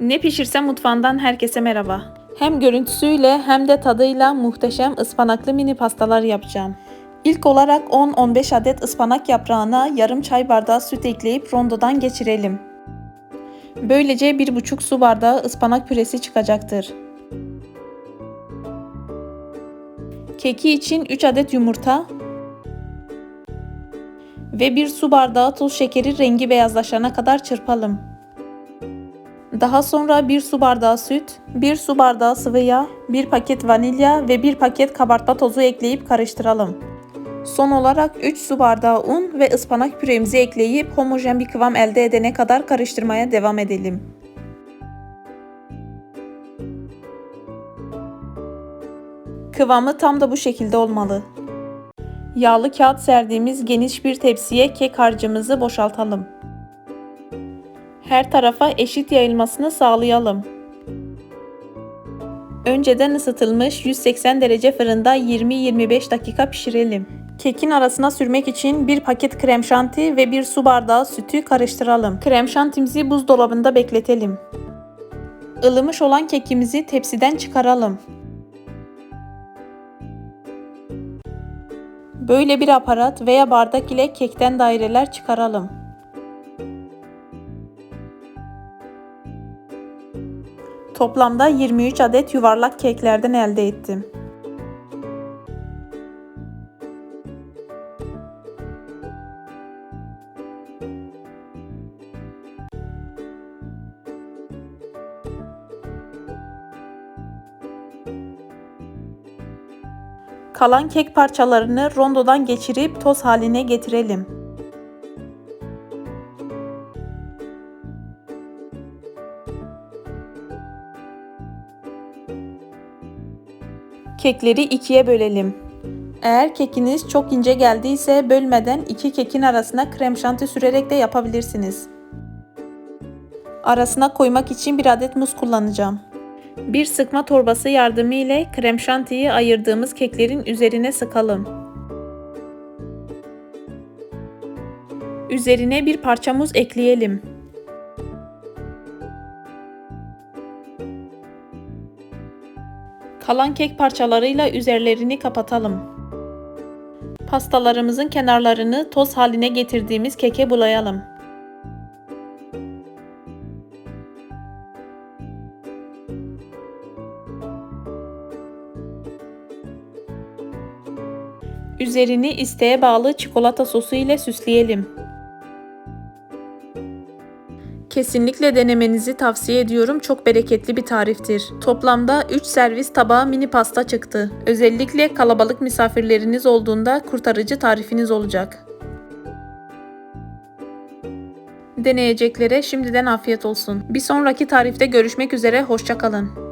Ne pişirsem mutfağından herkese merhaba. Hem görüntüsüyle hem de tadıyla muhteşem ıspanaklı mini pastalar yapacağım. İlk olarak 10-15 adet ıspanak yaprağına yarım çay bardağı süt ekleyip rondodan geçirelim. Böylece 1,5 su bardağı ıspanak püresi çıkacaktır. Keki için 3 adet yumurta ve 1 su bardağı tuz şekeri rengi beyazlaşana kadar çırpalım. Daha sonra 1 su bardağı süt, 1 su bardağı sıvı yağ, 1 paket vanilya ve 1 paket kabartma tozu ekleyip karıştıralım. Son olarak 3 su bardağı un ve ıspanak püremizi ekleyip homojen bir kıvam elde edene kadar karıştırmaya devam edelim. Kıvamı tam da bu şekilde olmalı. Yağlı kağıt serdiğimiz geniş bir tepsiye kek harcımızı boşaltalım. Her tarafa eşit yayılmasını sağlayalım. Önceden ısıtılmış 180 derece fırında 20-25 dakika pişirelim. Kekin arasına sürmek için bir paket krem şanti ve bir su bardağı sütü karıştıralım. Krem şantimizi buzdolabında bekletelim. Ilımış olan kekimizi tepsiden çıkaralım. Böyle bir aparat veya bardak ile kekten daireler çıkaralım. Toplamda 23 adet yuvarlak keklerden elde ettim. Kalan kek parçalarını rondodan geçirip toz haline getirelim. Kekleri ikiye bölelim. Eğer kekiniz çok ince geldiyse bölmeden iki kekin arasına krem şanti sürerek de yapabilirsiniz. Arasına koymak için bir adet muz kullanacağım. Bir sıkma torbası yardımı ile krem şantiyi ayırdığımız keklerin üzerine sıkalım. Üzerine bir parça muz ekleyelim. Kalan kek parçalarıyla üzerlerini kapatalım. Pastalarımızın kenarlarını toz haline getirdiğimiz keke bulayalım. Üzerini isteğe bağlı çikolata sosu ile süsleyelim. Kesinlikle denemenizi tavsiye ediyorum. Çok bereketli bir tariftir. Toplamda 3 servis tabağı mini pasta çıktı. Özellikle kalabalık misafirleriniz olduğunda kurtarıcı tarifiniz olacak. Deneyeceklere şimdiden afiyet olsun. Bir sonraki tarifte görüşmek üzere, hoşçakalın.